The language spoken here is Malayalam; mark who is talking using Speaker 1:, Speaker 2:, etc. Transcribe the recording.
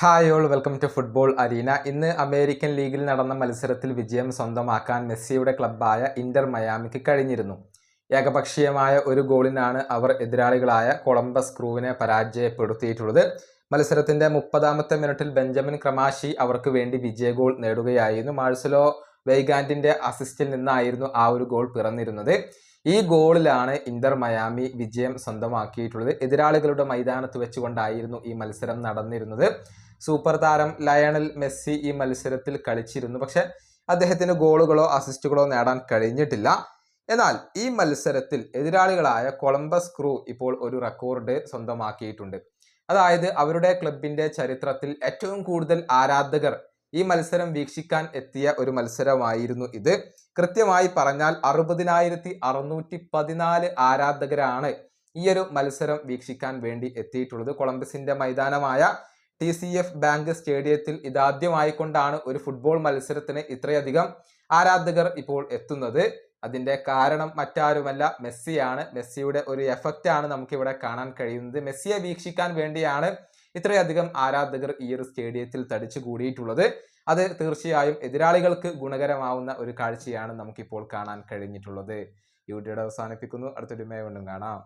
Speaker 1: Hi all welcome to football arena ഇന്ന് അമേരിക്കൻ ലീഗിൽ നടന്ന മത്സരത്തിൽ വിജയം സ്വന്തമാക്കാൻ മെസ്സിയുടെ ക്ലബ്ബായ ഇന്റർ മയാമിക്ക് കഴിഞ്ഞിരുന്നു. ഏകപക്ഷീയമായ ഒരു ഗോളിനാണ് അവർ എതിരാളികളായ കൊളംബസ് ക്രൂവിനെ പരാജയപ്പെടുത്തിയിട്ടുള്ളത്. മത്സരത്തിന്റെ മുപ്പതാമത്തെ മിനിറ്റിൽ ബെഞ്ചമിൻ ക്രമാശി അവർക്ക് വേണ്ടി വിജയ ഗോൾ നേടുകയായിരുന്നു. മാഴ്സലോ വെയ്ഗാൻഡിന്റെ അസിസ്റ്റിൽ നിന്നായിരുന്നു ആ ഒരു ഗോൾ പിറന്നിരുന്നത്. ഈ ഗോളിലാണ് ഇന്റർ മയാമി വിജയം സ്വന്തമാക്കിയിട്ടുള്ളത്. എതിരാളികളുടെ മൈതാനത്ത് വെച്ചുകൊണ്ടായിരുന്നു ഈ മത്സരം നടന്നിരുന്നത്. സൂപ്പർ താരം ലയണൽ മെസ്സി ഈ മത്സരത്തിൽ കളിച്ചിരുന്നു. പക്ഷെ അദ്ദേഹത്തിന് ഗോളുകളോ അസിസ്റ്റുകളോ നേടാൻ കഴിഞ്ഞിട്ടില്ല. എന്നാൽ ഈ മത്സരത്തിൽ എതിരാളികളായ കൊളംബസ് ക്രൂ ഇപ്പോൾ ഒരു റെക്കോർഡ് സ്വന്തമാക്കിയിട്ടുണ്ട്. അതായത് അവരുടെ ക്ലബിന്റെ ചരിത്രത്തിൽ ഏറ്റവും കൂടുതൽ ആരാധകർ ഈ മത്സരം വീക്ഷിക്കാൻ എത്തിയ ഒരു മത്സരമായിരുന്നു ഇത്. കൃത്യമായി പറഞ്ഞാൽ അറുപതിനായിരത്തി അറുന്നൂറ്റി പതിനാല് ആരാധകരാണ് ഈ ഒരു മത്സരം വീക്ഷിക്കാൻ വേണ്ടി എത്തിയിട്ടുള്ളത്. കൊളംബസിന്റെ മൈതാനമായ ടി സി എഫ് ബാങ്ക് സ്റ്റേഡിയത്തിൽ ഇതാദ്യമായിക്കൊണ്ടാണ് ഒരു ഫുട്ബോൾ മത്സരത്തിന് ഇത്രയധികം ആരാധകർ ഇപ്പോൾ എത്തുന്നത്. അതിന്റെ കാരണം മറ്റാരുമല്ല മെസ്സിയാണ്. മെസ്സിയുടെ ഒരു എഫക്റ്റ് ആണ് നമുക്കിവിടെ കാണാൻ കഴിയുന്നത്. മെസ്സിയെ വീക്ഷിക്കാൻ വേണ്ടിയാണ് ഇത്രയധികം ആരാധകർ ഈ ഒരു സ്റ്റേഡിയത്തിൽ തടിച്ചു കൂടിയിട്ടുള്ളത്. അത് തീർച്ചയായും എതിരാളികൾക്ക് ഗുണകരമാവുന്ന ഒരു കാഴ്ചയാണ് നമുക്കിപ്പോൾ കാണാൻ കഴിഞ്ഞിട്ടുള്ളത്. ഈ വീഡിയോയുടെ അവസാനിപ്പിക്കുന്നു. അടുത്തൊരു മേ വീണ്ടും കാണാം.